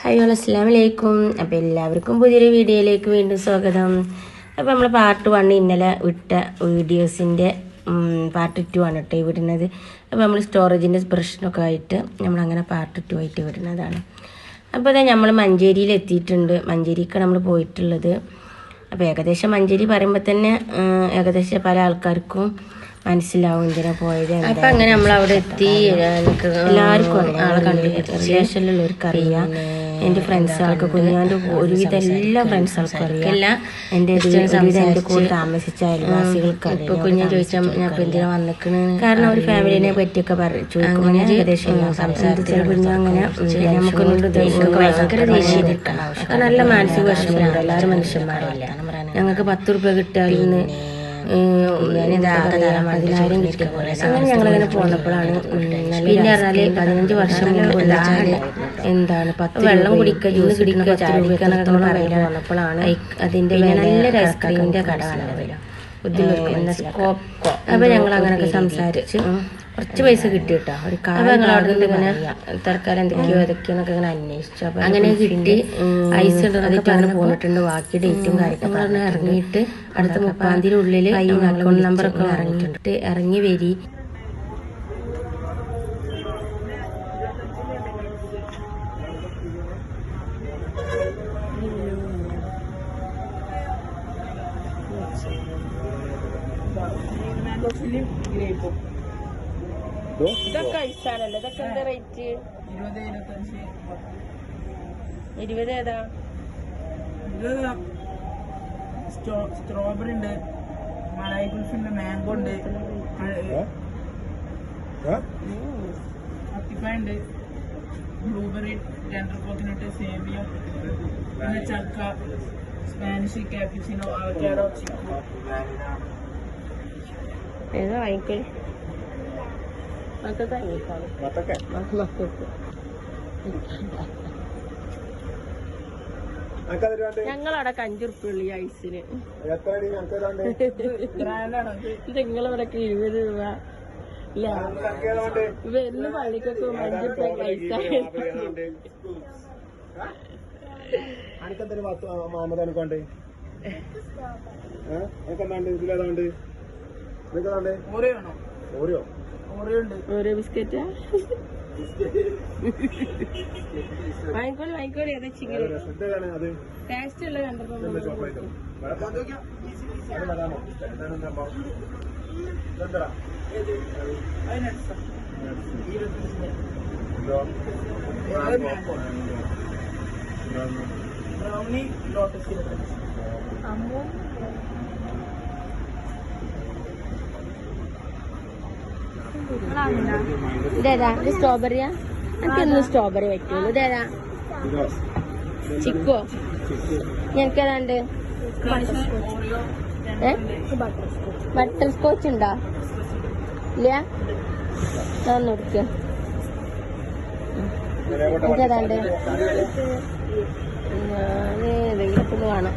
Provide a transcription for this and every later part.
Hi hello അസ്സാം വലൈക്കും അപ്പോൾ എല്ലാവർക്കും പുതിയൊരു വീഡിയോയിലേക്ക് വീണ്ടും സ്വാഗതം. അപ്പോൾ നമ്മൾ പാർട്ട് വൺ ഇന്നലെ വിട്ട വീഡിയോസിന്റെ പാർട്ട് ടു ആണ് കേട്ടോ വിടുന്നത് അപ്പോൾ നമ്മൾ സ്റ്റോറേജിന്റെ പ്രശ്നമൊക്കെ ആയിട്ട് നമ്മളങ്ങനെ പാർട്ട് ടു ആയിട്ട് വിടുന്നതാണ് അപ്പോൾ അതെ നമ്മൾ മഞ്ചേരിയിൽ എത്തിയിട്ടുണ്ട്. മഞ്ചേരിക്കാണ് നമ്മൾ പോയിട്ടുള്ളത്. അപ്പോൾ ഏകദേശം മഞ്ചേരി പറയുമ്പോൾ തന്നെ ഏകദേശം പല ആൾക്കാർക്കും മനസ്സിലാവും എന്തിനാ പോയത് അപ്പൊ അങ്ങനെ നമ്മൾ അവിടെ എത്തി എല്ലാവർക്കും ആളെ കണ്ടു റിലേഷനിലുള്ളവർക്ക് അറിയാം എന്റെ ഫ്രണ്ട്സുകൾക്ക് കുഞ്ഞാണ്ട് കുഞ്ഞാന്റെ ഒരുവിധം എല്ലാ ഫ്രണ്ട്സുകൾക്കും അറിയാം. അറിയാം എന്റെ ഒരുവിധം എന്റെ കൂടെ താമസിച്ച അയൽവാസികൾക്ക് ഇപ്പൊ കുഞ്ഞു ചോദിച്ചാൽ ഞാൻ ഇപ്പൊ എന്തിനാ വന്നിക്കണ്? കാരണം ഒരു ഫാമിലിനെ പറ്റിയൊക്കെ പറഞ്ഞു ചോദിക്കുമ്പോൾ ഞാൻ ഏകദേശം സംസാരിച്ച കുഞ്ഞു അങ്ങനെ നമുക്കൊന്നും ഭയങ്കര ദേഷ്യം നല്ല മാനസിക വിഷമമുണ്ട് എല്ലാവരും മനുഷ്യന്മാരല്ല? ഞങ്ങൾക്ക് പത്ത് റുപ്യ കിട്ടിയാലിന്ന് പതിനായിരം അങ്ങനെ ഞങ്ങളിങ്ങനെ പോന്നപ്പോഴാണ് പിന്നെ പറഞ്ഞാൽ പതിനഞ്ച് വർഷം മുമ്പ് എന്താണ് പത്ത് വെള്ളം കുടിക്കുക ജ്യൂസ് കുടിക്കുക നമ്മൾ പറയാൻ വന്നപ്പോഴാണ് അതിന്റെ നല്ലൊരു ഐസ്ക്രീമിന്റെ കട കണ്ടത് അപ്പൊ ഞങ്ങൾ അങ്ങനെയൊക്കെ സംസാരിച്ച് കുറച്ച് പൈസ കിട്ടി കേട്ടോ ഒരു നിന്ന് ഇങ്ങനെ തൽക്കാലം എന്തൊക്കെയോ ഏതൊക്കെയോന്നൊക്കെ ഇങ്ങനെ അന്വേഷിച്ചു. അപ്പൊ അങ്ങനെ കിട്ടി. ഐസ് ഉണ്ടോ അങ്ങനെ പോന്നിട്ടുണ്ട് ബാക്കി ഡേറ്റും പറഞ്ഞ് ഇറങ്ങിയിട്ട് അടുത്ത മുപ്പാം തീയതി ഉള്ളിൽ അക്കൗണ്ട് നമ്പറൊക്കെ ഇറങ്ങിയിട്ടുണ്ട്. ഇറങ്ങി വരി. ഇതൊക്കെ ഐസാണല്ലോ ഇതൊക്കെ എന്താ റേറ്റ് ഇരുപത് ഏതാ? സ്ട്രോബെറി ഉണ്ട് മലായി കുൽഫി ഉണ്ട് മാംഗോ ഉണ്ട് അത്തിപ്പായ ഉണ്ട് ബ്ലൂബെറി ടെൻഡർ കോക്കനട്ട് സേമിയ പിന്നെ ചക്ക സ്പാനിഷ് കാപ്പിച്ചിനോ അവക്കാഡോ ചിക്കു ഏതാ വാങ്ങിക്കേ മക്കൾക്ക്? മക്കൾക്ക്. ഞങ്ങളവിടെ അഞ്ചുറുപ്പുള്ളൂ ഈ ഐസിന് ബ്രാൻഡാണ് നിങ്ങളിവിടൊക്കെ ഇരുപത് രൂപ. ഇല്ല. വരുന്ന പള്ളിക്കൊക്കെ അഞ്ചുറുപ്പ പൈസ അനക്കെന്തൊരു മാമത് അനക്കോണ്ട് എനിക്കെന്താണ്ട് ഇതിലേതാണ്ട് എനിക്കതാണ്ട് ആണോ ഓറിയോ ഓറിയോ ഉണ്ട് ഓരോ ബിസ്ക്കറ്റ്? വാങ്ങിക്കോളി വാങ്ങിക്കോളി അതെ. ചിക്കൻ ടേസ്റ്റ് ഉള്ള കണ്ടപ്പോ ഇതെന്താ? ചോക്ലേറ്റോ അത് വരാമോ എന്താണ് എന്താ സംഭവം? ഇതെന്താടാ അതിനടുത്ത ഇതോ? ബ്രൗണി ലോട്ടസ് ഇതേതാ? ഇത് സ്ട്രോബെറിയാ എനിക്ക് ഇന്ന് സ്ട്രോബെറി പറ്റുള്ളൂ. ഇതേതാ? ചിക്കോ? ഏ? ബട്ടർ സ്കോച്ച് ഉണ്ടോ? ഇല്ല? ഒന്ന് എടുക്ക. എനിക്ക് ഏതാണ്ട്? ഞാൻ ഏതെങ്കിലും വേണം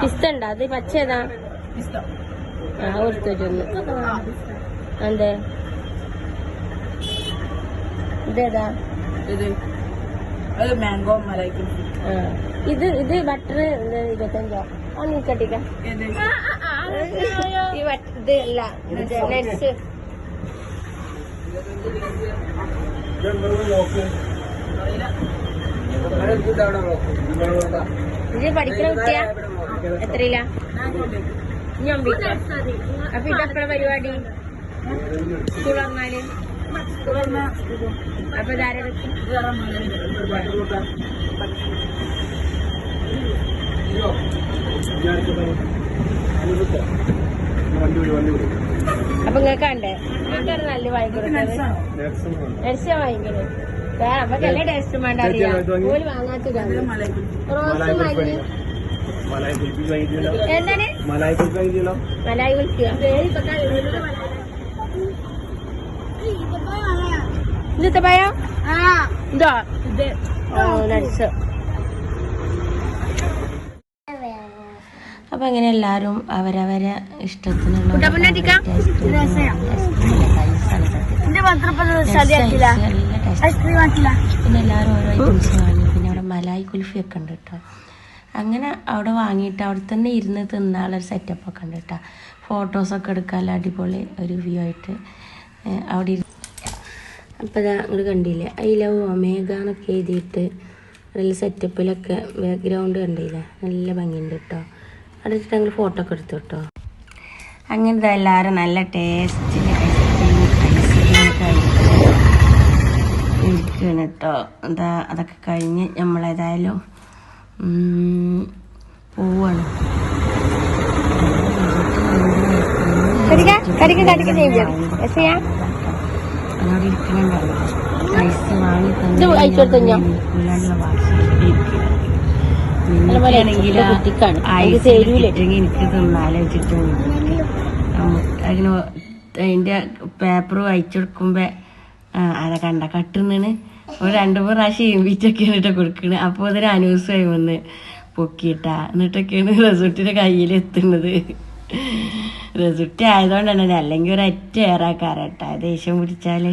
പിസ്ത ഉണ്ടോ? അത് പച്ച ഏതാ? പിസ്ത. ആ കൊടുത്തു വെച്ചൊന്ന് എന്തേ ഇതേതാ മാംഗോ ആ. ഇത് ഇത് ബട്ടർ ഇരുപത്തഞ്ചോ? ആ നീ കട്ടിക്ക. ഇത് അല്ല നോക്ക് ഇത് പഠിക്കുന്ന കുട്ടിയാ? എത്രയില്ല ഞാൻ അപ്പൊ ഇതെപ്പോഴാ പരിപാടി? സ്കൂൾ തുറന്നാൽ അപ്പൊ വിളി അപ്പൊ നിങ്ങൾക്ക് കണ്ടേ? നിങ്ങൾക്ക് നല്ല വാങ്ങിക്കുന്നത് നെറ്റ്സ് വാങ്ങിക്കുന്നത് അപ്പൊ എല്ലാ ടേസ്റ്റും വേണ്ട അറിയാം. മലായി കുൽഫി റോസ് മല്ലി. മലായി കുൽപ്പി വാങ്ങിച്ചല്ലോ മലായി കുൽപ്പി വാങ്ങിച്ചല്ലോ മലായി വിളിക്കുക ഇന്നത്തെ പയ ഇതോ? ഇത്. നട്സ് അപ്പൊ അങ്ങനെ എല്ലാരും അവരവരെ ഇഷ്ടത്തിനുള്ള പിന്നെ എല്ലാവരും ഓരോ ഐറ്റംസ് വാങ്ങി. പിന്നെ അവിടെ മലായി കുൽഫി ഒക്കെ ഉണ്ട് കേട്ടോ. അങ്ങനെ അവിടെ വാങ്ങിയിട്ട് അവിടെ തന്നെ ഇരുന്ന് സെറ്റപ്പ് ഒക്കെ ഉണ്ട് കേട്ടോ. ഫോട്ടോസൊക്കെ എടുക്കാനുള്ള അടിപൊളി ഒരു വ്യൂ ആയിട്ട് അവിടെ ഇരുന്ന് അപ്പോൾ ഇതാ നിങ്ങൾ കണ്ടില്ലേ? ഐ ലവ് ഒമേഗ എന്നൊക്കെ എഴുതിയിട്ട് നല്ല സെറ്റപ്പിലൊക്കെ ബാക്ക്ഗ്രൗണ്ട് കണ്ടില്ലേ? നല്ല ഭംഗിയുണ്ട് കേട്ടോ. അവിടെ വെച്ചിട്ട് ഞങ്ങൾ ഫോട്ടോ ഒക്കെ എടുത്തു കേട്ടോ. അങ്ങനത്തെ എല്ലാവരും നല്ല ടേസ്റ്റിൽ ഐസ്ക്രീം ഐസ്ക്രീം കഴിക്കണം ഇരിക്കുകയാണ് കേട്ടോ. എന്താ അതൊക്കെ കഴിഞ്ഞ് നമ്മളേതായാലും പോവാണ്. അതവിടെ ഇരിക്കണുണ്ടല്ലോ പൈസ വാങ്ങി തന്നെയാണെങ്കിൽ എനിക്ക് തിന്നാലോ വെച്ചിട്ട് അതിന് അതിന്റെ പേപ്പർ അതൊക്കെ കണ്ട കട്ടുന്നാണ് ഒരു രണ്ടു പ്രാവശ്യം ഏൽപ്പിച്ചൊക്കെയാണ് കേട്ടോ കൊടുക്കണേ. അപ്പോൾ അതൊരു അനൂസമായി വന്ന് പൊക്കിയിട്ട. എന്നിട്ടൊക്കെയാണ് റസൂട്ടിന്റെ കയ്യിൽ എത്തുന്നത് റിസൾട്ട് ആയതുകൊണ്ടാണ് അല്ലെങ്കിൽ ഒരു ഒറ്റ ഏറാക്കാരട്ടാ ദേഷ്യം പിടിച്ചാൽ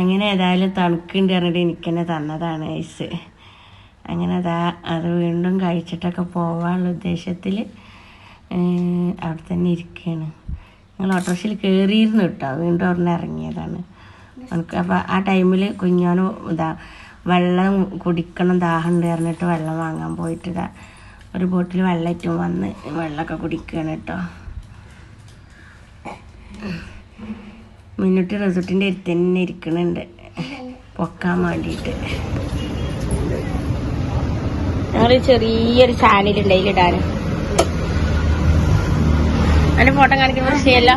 അങ്ങനെ ഏതായാലും തണുക്കുണ്ട് പറഞ്ഞിട്ട് എനിക്ക് തന്നെ തന്നതാണ് ഐസ്. അങ്ങനെ അതാ അത് വീണ്ടും കഴിച്ചിട്ടൊക്കെ പോവാനുള്ള ഉദ്ദേശത്തിൽ അവിടെ തന്നെ ഇരിക്കുകയാണ് ഞങ്ങൾ ഓട്ടോറിക്ഷയിൽ കയറിയിരുന്നു കേട്ടോ വീണ്ടും അവിടെ നിന്ന് ഇറങ്ങിയതാണ്. നമുക്ക് അപ്പോൾ ആ ടൈമിൽ കുഞ്ഞാനും ഇതാ വെള്ളം കുടിക്കണം ദാഹമുണ്ട് പറഞ്ഞിട്ട് വെള്ളം വാങ്ങാൻ പോയിട്ട് ഒരു ബോട്ടിൽ വെള്ളം ഏറ്റവും വന്ന് വെള്ളമൊക്കെ കുടിക്കുകയാണ് കേട്ടോ മുന്നോട്ട് റിസോർട്ടിന്റെ അടുത്ത് തന്നെ ഇരിക്കണുണ്ട്. പൊക്കാൻ വേണ്ടിയിട്ട് ഞങ്ങൾ ചെറിയൊരു അതിലിടാൻ അതിന്റെ ഫോട്ടോ കാണിക്കുന്ന വിഷയമല്ല